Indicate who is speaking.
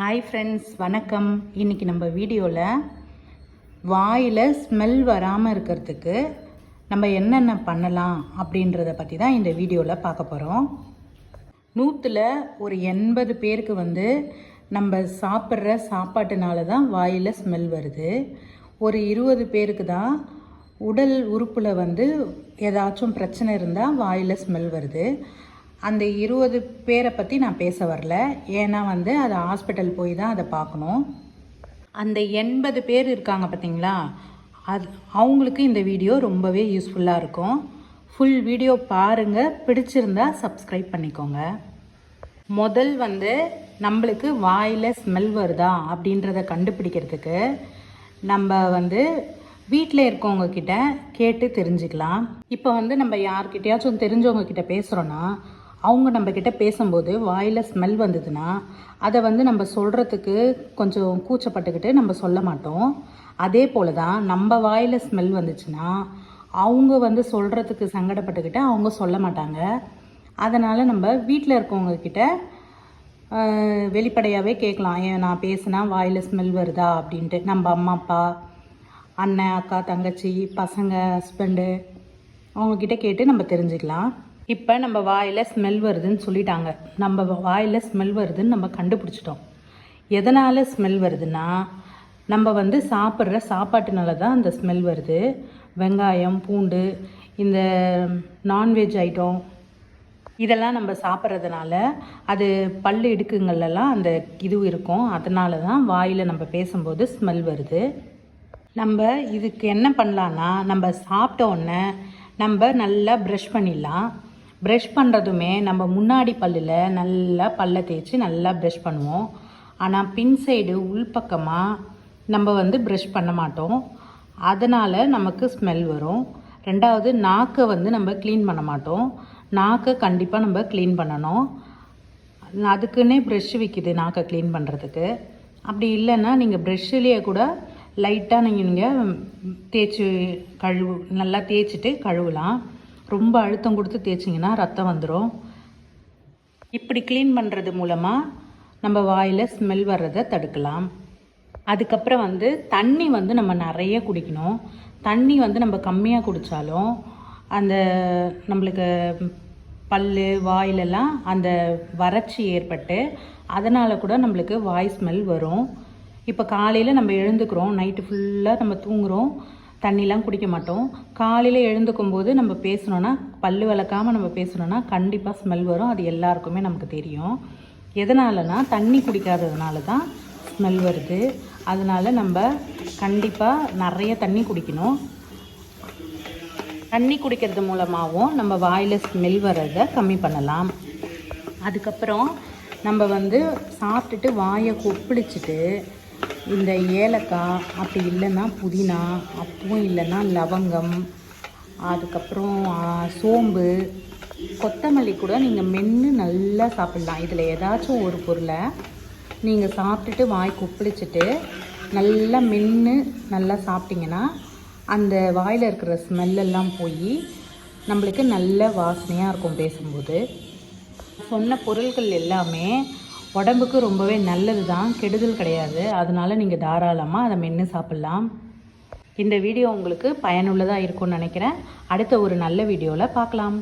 Speaker 1: Hi friends வணக்கம். இன்றைக்கி நம்ம வீடியோவில் வாயில் ஸ்மெல் வராமல் இருக்கிறதுக்கு நம்ம என்னென்ன பண்ணலாம் அப்படின்றத பற்றி தான் இந்த வீடியோவில் பார்க்க போகிறோம் நூற்றில் ஒரு எண்பது பேருக்கு வந்து நம்ம சாப்பிட்ற சாப்பாட்டுனால தான் வாயில் ஸ்மெல் வருது. ஒரு இருபது பேருக்கு தான் உடல் உறுப்பில் வந்து ஏதாச்சும் பிரச்சனை இருந்தால் வாயில் ஸ்மெல் வருது. அந்த இருபது பேரை பற்றி நான் பேச வரல. ஏன்னா வந்து அது ஹாஸ்பிட்டல் போய் தான் அதை பார்க்கணும். அந்த எண்பது பேர் இருக்காங்க பார்த்தீங்களா? அது அவங்களுக்கு இந்த வீடியோ ரொம்பவே யூஸ்ஃபுல்லாக இருக்கும். ஃபுல் வீடியோ பாருங்கள் பிடிச்சிருந்தா சப்ஸ்கிரைப் பண்ணிக்கோங்க. முதல் வந்து நம்மளுக்கு வாயில் ஸ்மெல் வருதா அப்படின்றத கண்டுபிடிக்கிறதுக்கு நம்ம வந்து வீட்டில் இருக்கவங்க கிட்ட கேட்டு தெரிஞ்சுக்கலாம். இப்போ வந்து நம்ம யார்கிட்டயாச்சும் தெரிஞ்சவங்க கிட்ட பேசுகிறோன்னா அவங்க நம்மக்கிட்ட பேசும்போது வாயில் ஸ்மெல் வந்ததுன்னா அதை வந்து நம்ம சொல்கிறதுக்கு கொஞ்சம் கூச்சப்பட்டுக்கிட்டு நம்ம சொல்ல மாட்டோம். அதே போல் தான் நம்ம வாயில் ஸ்மெல் வந்துச்சுன்னா அவங்க வந்து சொல்கிறதுக்கு சங்கடப்பட்டுக்கிட்டு அவங்க சொல்ல மாட்டாங்க. அதனால் நம்ம வீட்டில் இருக்கவங்கக்கிட்ட வெளிப்படையாகவே கேட்கலாம். ஏன் நான் பேசுனா வாயில் ஸ்மெல் வருதா? அப்படின்ட்டு. நம்ம அம்மா அப்பா அண்ணன் அக்கா தங்கச்சி பசங்க ஹஸ்பண்டு அவங்கக்கிட்ட கேட்டு நம்ம தெரிஞ்சுக்கலாம். இப்போ நம்ம வாயில் ஸ்மெல் வருதுன்னு சொல்லிட்டாங்க. நம்ம வாயில் ஸ்மெல் வருதுன்னு நம்ம கண்டுபிடிச்சிட்டோம். எதனால் ஸ்மெல் வருதுன்னா நம்ம வந்து சாப்பிட்ற சாப்பாட்டுனால தான் அந்த ஸ்மெல் வருது. வெங்காயம் பூண்டு இந்த நான்வெஜ் ஐட்டம் இதெல்லாம் நம்ம சாப்பிட்றதுனால அது பல் இடுக்குங்கள்லாம் அந்த இது இருக்கும். அதனால தான் வாயில் நம்ம பேசும்போது ஸ்மெல் வருது. நம்ம இதுக்கு என்ன பண்ணலான்னா நம்ம சாப்பிட்ட உடனே நம்ம நல்லா ப்ரஷ் பண்ணிடலாம். ப்ரெஷ் பண்ணுறதுமே நம்ம முன்னாடி பல்லில் நல்லா பல்லை தேய்ச்சி நல்லா ப்ரெஷ் பண்ணுவோம். ஆனால் பின் சைடு உள்பக்கமாக நம்ம வந்து ப்ரெஷ் பண்ண மாட்டோம். அதனால் நமக்கு ஸ்மெல் வரும். ரெண்டாவது நாக்கை வந்து நம்ம க்ளீன் பண்ண மாட்டோம். நாக்கை கண்டிப்பாக நம்ம க்ளீன் பண்ணணும். அதுக்குன்னே ப்ரெஷ் விற்கிது நாக்கை க்ளீன் பண்ணுறதுக்கு அப்படி இல்லைன்னா நீங்கள் ப்ரெஷ்ஷுலேயே கூட லைட்டாக நீங்கள் நீங்கள் தேய்ச்சி கழுவு நல்லா தேய்ச்சிட்டு கழுவலாம். ரொம்ப அழுத்தம் கொடுத்து தேய்ச்சிங்கன்னா ரத்தம் வந்துடும் இப்படி க்ளீன் பண்ணுறது மூலமாக நம்ம வாயில் ஸ்மெல் வர்றதை தடுக்கலாம். அதுக்கப்புறம் வந்து தண்ணி வந்து நம்ம நிறைய குடிக்கணும். தண்ணி வந்து நம்ம கம்மியாக குடித்தாலும் அந்த நம்மளுக்கு பல் வாயிலெல்லாம் அந்த வறட்சி ஏற்பட்டு அதனால் கூட நம்மளுக்கு வாய் ஸ்மெல் வரும். இப்போ காலையில் நம்ம எழுந்துக்கிறோம் நைட்டு ஃபுல்லாக நம்ம தூங்குகிறோம் தண்ணிலாம் குடிக்க மாட்டோம். காலையில் எழுந்துக்கும் போது நம்ம பேசணுன்னா பல் விளக்காமல் நம்ம பேசணுன்னா கண்டிப்பாக ஸ்மெல் வரும். அது எல்லாருக்குமே நமக்கு தெரியும். எதனாலனா தண்ணி குடிக்காததுனால தான் ஸ்மெல் வருது. அதனால் நம்ம கண்டிப்பாக நிறைய தண்ணி குடிக்கணும். தண்ணி குடிக்கிறது மூலமாகவும் நம்ம வாயில் ஸ்மெல் வர்றதை கம்மி பண்ணலாம். அதுக்கப்புறம் நம்ம வந்து சாப்பிட்டுட்டு வாயை கொப்பளிச்சுட்டு இந்த ஏலக்காய் அப்படி இல்லைன்னா புதினா அப்பவும் இல்லைன்னா லவங்கம் அதுக்கப்புறம் சோம்பு கொத்தமல்லி கூட நீங்கள் மென்று நல்லா சாப்பிட்லாம். இதில் ஏதாச்சும் ஒரு பொருளை நீங்கள் சாப்பிட்டுட்டு வாய் குப்பிளிச்சிட்டு நல்லா மென்று நல்லா சாப்பிட்டிங்கன்னா அந்த வாயில் இருக்கிற ஸ்மெல்லெல்லாம் போய் நம்மளுக்கு நல்ல வாசனையாக இருக்கும் பேசும்போது. சொன்ன பொருள்கள் எல்லாமே உடம்புக்கு ரொம்பவே நல்லது தான் கெடுதல் கிடையாது. அதனால் நீங்கள் தாராளமாக அதை மென்று சாப்பிட்லாம். இந்த வீடியோ உங்களுக்கு பயனுள்ளதாக இருக்கும்னு நினைக்கிறேன். அடுத்த ஒரு நல்ல வீடியோவில் பார்க்கலாம்.